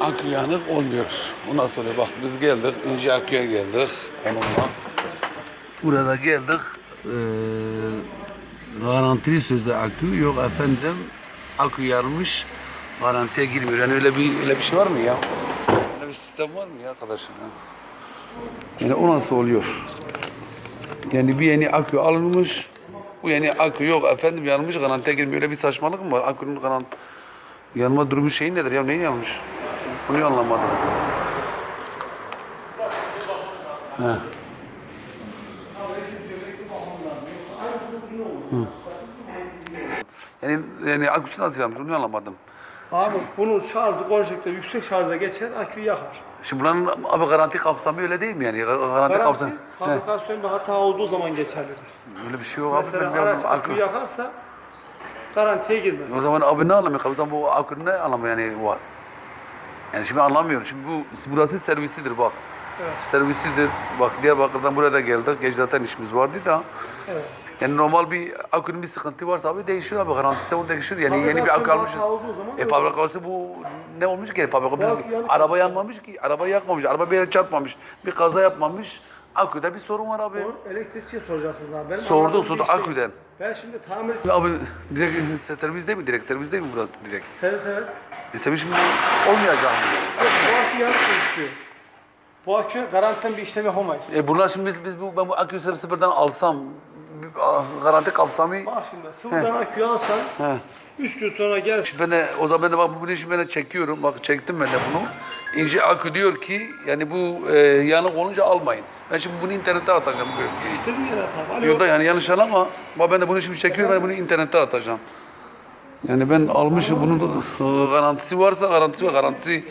Akü yanık olmuyor. O nasıl oluyor? Bak biz geldik, ince aküye geldik konumla. Burada geldik. Ee, garantili sözde akü yok efendim. Akü yarmış. Garantiye girmiyor. Yani öyle bir öyle bir şey var mı ya? Öyle bir sistem var mı ya arkadaşım? ya? Yani o nasıl oluyor? Yani bir yeni akü alınmış. Bu yeni akü yok efendim yanmış garantiye girmiyor. Öyle bir saçmalık mı var? Akünün garant yanma durumu şeyi nedir ya? Neyi yanmış? Bunu anlamadım. He. Hı. Yani, yani aküsü nasıl yanmış? Onu anlamadım. Abi bunun şarjı konjektör yüksek şarja geçer aküyü yakar. Şimdi buranın abi garanti kapsamı öyle değil mi yani? Ga- Garanti, kapsamı. Garanti He. fabrikasyon bir hata olduğu zaman geçerlidir. Öyle bir şey yok abi. Mesela araç aküyü yakarsa garantiye girmez. O zaman abi ne anlamıyor? Kaptan bu akü ne anlamı yani var? Yani şimdi anlamıyorum. Şimdi bu burası servisidir bak. Evet. Servisidir. Bak Diyarbakır'dan buraya da geldik. Geç zaten işimiz vardı da. Evet. Yani normal bir akünün bir sıkıntı varsa abi değişiyor abi. Garantisi o değişiyor. Yani yeni bir Fabrikasyon akü almışız. E öyle. fabrikası bu ne olmuş ki? Fabrika bizim araba yanmamış ki. Araba yakmamış. Araba bir yere çarpmamış. Bir kaza yapmamış. Aküde bir sorun var abi. Onu elektrikçiye soracaksınız abi. Benim anladığım bir iş değil. aküden. Ben şimdi tamirci... Abi direkt servis değil mi? Direkt servis değil mi burası direkt? Servis evet. E servis şimdi olmayacak. Yok, bu akü yanık gözüküyor. Bu akü garantiden bir işlem yapamayız. E bunlar şimdi biz, biz bu, ben bu aküyü sıfır- sıfırdan alsam bir- ah, garanti kapsamı Bak şimdi sıfırdan aküyü alsan He. 3 gün sonra gelsin. Ben de, o zaman ben de bak bunu şimdi ben de çekiyorum. Bak çektim ben de bunu. İnce akü diyor ki yani bu e, yanık olunca almayın. Ben şimdi bunu internete atacağım. İstediğin yere at abi. Yolda yani yanlış anlama. Bak ben de bunu şimdi çekiyorum ben bunu internete atacağım. Yani ben almışım bunun da, e, garantisi varsa garantisi var. Garantisi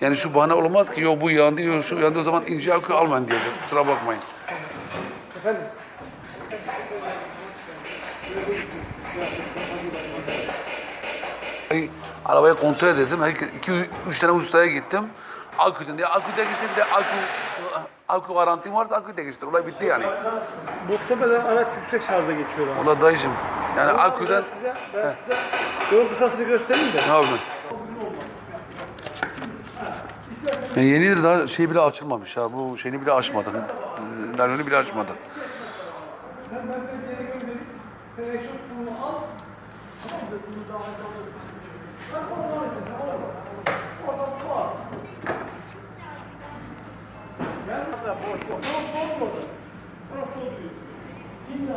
yani şu bahane olmaz ki yok bu yandı yok şu yandı o zaman ince akü almayın diyeceğiz. Kusura bakmayın. Efendim? Ay, Arabayı kontrol edelim. Her iki, üç tane ustaya gittim. Aküden diye akü değiştir bir de akü akü garantin varsa akü değiştir. Olay bitti yani. Muhtemelen araç yüksek şarja geçiyor abi. Ola dayıcım. Yani aküden Ben size, ben size yolun kısasını göstereyim de. ne yapayım? Yani yenidir daha şey bile açılmamış ha. Bu şeyini bile açmadı. Naylonu bile açmadı. Sen ben bir yere göndereyim. Sen egzoz pulunu al. Nerede boş yok. Boş boş 他错的，他错的，错的错。人家在不会错，都是错的。他错的，真的。